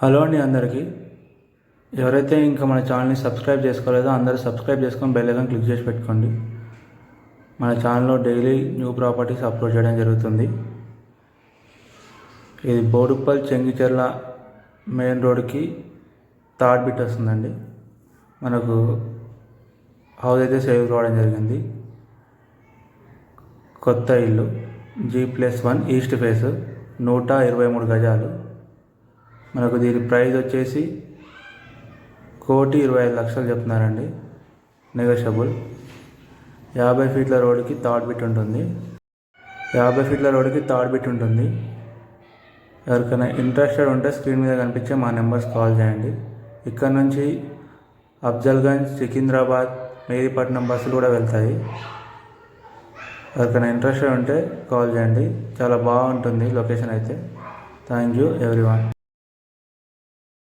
Hello అండి అందరికీ. ఎవరైతే ఇంకా మన ఛానల్ని సబ్స్క్రైబ్ చేసుకోలేదో అందరూ సబ్స్క్రైబ్ చేసుకొని బెల్ ఐకాన్ క్లిక్ చేసి పెట్టుకోండి. మన ఛానల్లో డైలీ న్యూ ప్రాపర్టీస్ అప్లోడ్ చేయడం జరుగుతుంది. ఇది బోడుప్పల్ చెంగిచెర్ల మెయిన్ రోడ్కి థర్డ్ బిట్ వస్తుందండి. మనకు హౌస్ అయితే సేవ్ కావడం జరిగింది. కొత్త ఇల్లు G plus one east face నూట ఇరవై మూడు గజాలు. మనకు దీని ప్రైస్ వచ్చేసి కోటి ఇరవై ఐదు లక్షలు చెప్తున్నారండి. నెగోషియబుల్ యాభై ఫీట్ల రోడ్డుకి థర్డ్ బిట్ ఉంటుంది. యాభై ఫీట్ల రోడ్డుకి థర్డ్ బిట్ ఉంటుంది. ఎవరికైనా ఇంట్రెస్టెడ్ ఉంటే స్క్రీన్ మీద కనిపించే మా నెంబర్స్ కాల్ చేయండి. ఇక్కడ నుంచి అఫ్జల్గంజ్ సికింద్రాబాద్ మేరీపట్నం బస్సులు కూడా వెళ్తాయి. ఎవరికైనా ఇంట్రెస్టెడ్ ఉంటే కాల్ చేయండి. చాలా బాగుంటుంది లొకేషన్ అయితే. Thank you everyone